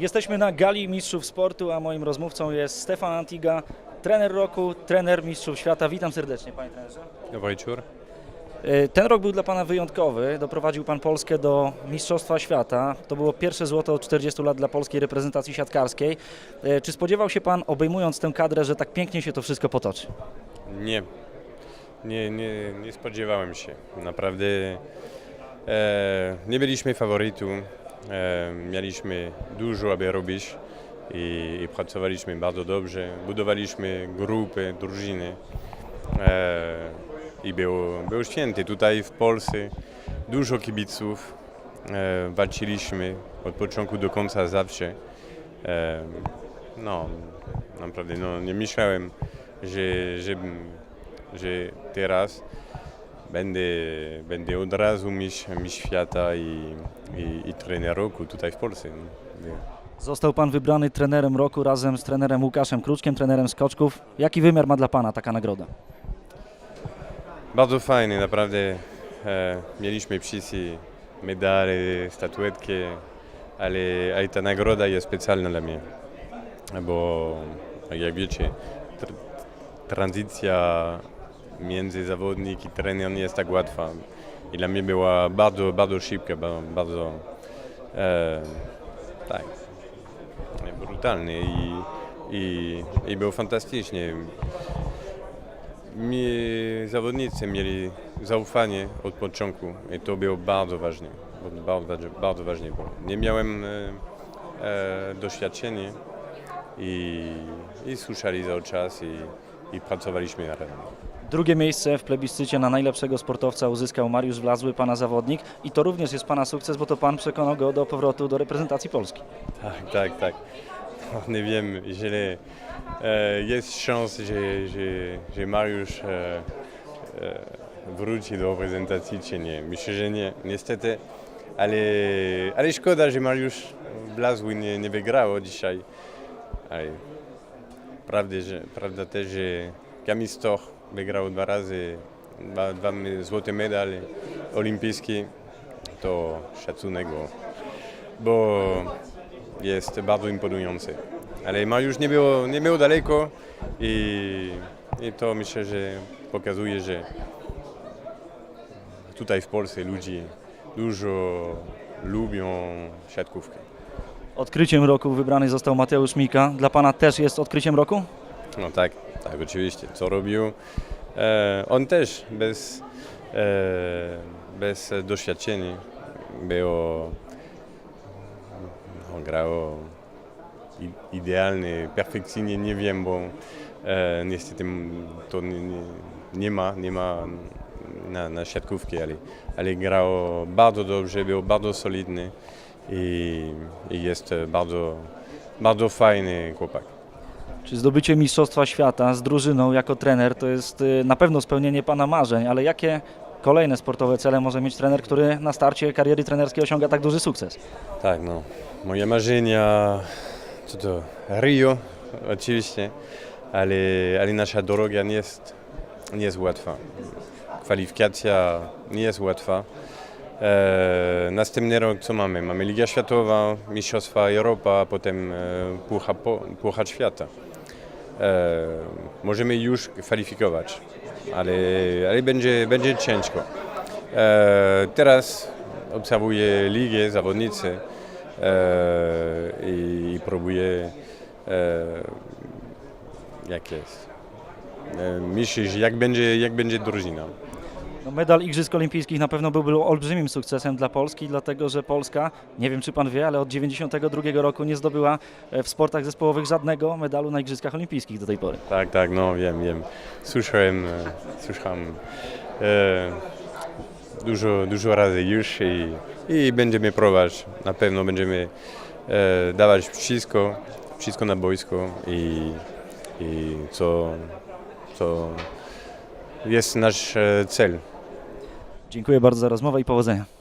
Jesteśmy na gali mistrzów sportu, a moim rozmówcą jest Stefan Antiga, trener roku, trener mistrzów świata. Witam serdecznie, panie trenerze. Wieczór. E, Ten rok był dla pana wyjątkowy. Doprowadził pan Polskę do Mistrzostwa Świata. To było pierwsze złoto od 40 lat dla polskiej reprezentacji siatkarskiej. E, Czy spodziewał się pan, obejmując tę kadrę, że tak pięknie się to wszystko potoczy? Nie, nie, nie, nie spodziewałem się. Naprawdę e, nie byliśmy faworytu. E, mieliśmy dużo, aby robić i, i pracowaliśmy bardzo dobrze. Budowaliśmy grupy, drużyny e, i było, było święty. Tutaj w Polsce dużo kibiców. E, walczyliśmy od początku do końca zawsze. No, naprawdę no, nie myślałem, że, że, że teraz będę, będę od razu mistrz, mistrz świata i, i, i trener roku tutaj w Polsce. No. Został pan wybrany trenerem roku razem z trenerem Łukaszem Kruczkiem, trenerem skoczków. Jaki wymiar ma dla pana taka nagroda? Bardzo fajny, naprawdę. E, mieliśmy wszyscy medale, statuetki, ale, ale ta nagroda jest specjalna dla mnie, bo jak wiecie, tr tranzycja między zawodnik i trener nie jest tak łatwa. I dla mnie była bardzo, bardzo szybka, ba- bardzo e, tak, i, i, i było fantastycznie. Mi zawodnicy mieli zaufanie od początku i to było bardzo ważne. Bardzo, bardzo ważne było. Nie miałem e, e, doświadczenia i, i słyszeli cały czas i, i pracowaliśmy razem. Drugie miejsce w plebiscycie na najlepszego sportowca uzyskał Mariusz Wlazły, pana zawodnik. I to również jest pana sukces, bo to pan przekonał go do powrotu do reprezentacji Polski. Tak, tak, tak. No, Nie wiem, jeżeli e, jest szansa, że, że, że Mariusz e, e, wróci do prezentacji, czy nie. Myślę, że nie, niestety. Ale, ale szkoda, że Mariusz Blazły nie, nie wygrał dzisiaj. Ale prawda, że, prawda też, że Kamil Stoch wygrał dwa razy, dwa, dwa złote medale olimpijskie. To szacunek, bo, bo jest bardzo imponujący. Ale Mariusz nie było, nie było daleko i, i to myślę, że pokazuje, że tutaj w Polsce ludzie dużo lubią siatkówkę. Odkryciem roku wybrany został Mateusz Mika. Dla pana też jest odkryciem roku? No tak, tak oczywiście. Co robił? E, on też bez, e, bez doświadczenia było, no, grało i- idealnie, perfekcyjnie, nie wiem, bo e, niestety to nie, nie, nie ma, nie ma na, na siatkówkę, ale, ale grało bardzo dobrze, był bardzo solidny i, i jest bardzo, bardzo fajny chłopak. Czy zdobycie Mistrzostwa Świata z drużyną jako trener to jest y, na pewno spełnienie pana marzeń, ale jakie kolejne sportowe cele może mieć trener, który na starcie kariery trenerskiej osiąga tak duży sukces? Tak, no. Moje marzenia, co to, Rio oczywiście, ale, ale nasza droga nie jest, nie jest łatwa. Kwalifikacja nie jest łatwa. E, następny rok co mamy? Mamy Liga Światowa, Mistrzostwa Europa, a potem e, Puchar, po, Świata. E, możemy już kwalifikować, ale, ale będzie, będzie ciężko. E, teraz obserwuję ligę, zawodnicy e, i, i próbuję e, jak jest. E, jak będzie, jak będzie drużyna. No, medal Igrzysk Olimpijskich na pewno byłby olbrzymim sukcesem dla Polski, dlatego że Polska, nie wiem czy pan wie, ale od 1992 roku nie zdobyła e, w sportach zespołowych żadnego medalu na Igrzyskach Olimpijskich do tej pory. Tak, tak, no wiem, wiem. Słyszałem, e, słyszałem e, dużo, dużo razy już i, i będziemy próbować. Na pewno będziemy e, dawać wszystko, wszystko na boisko i, i co, co jest nasz e, cel. Dziękuję bardzo za rozmowę i powodzenia.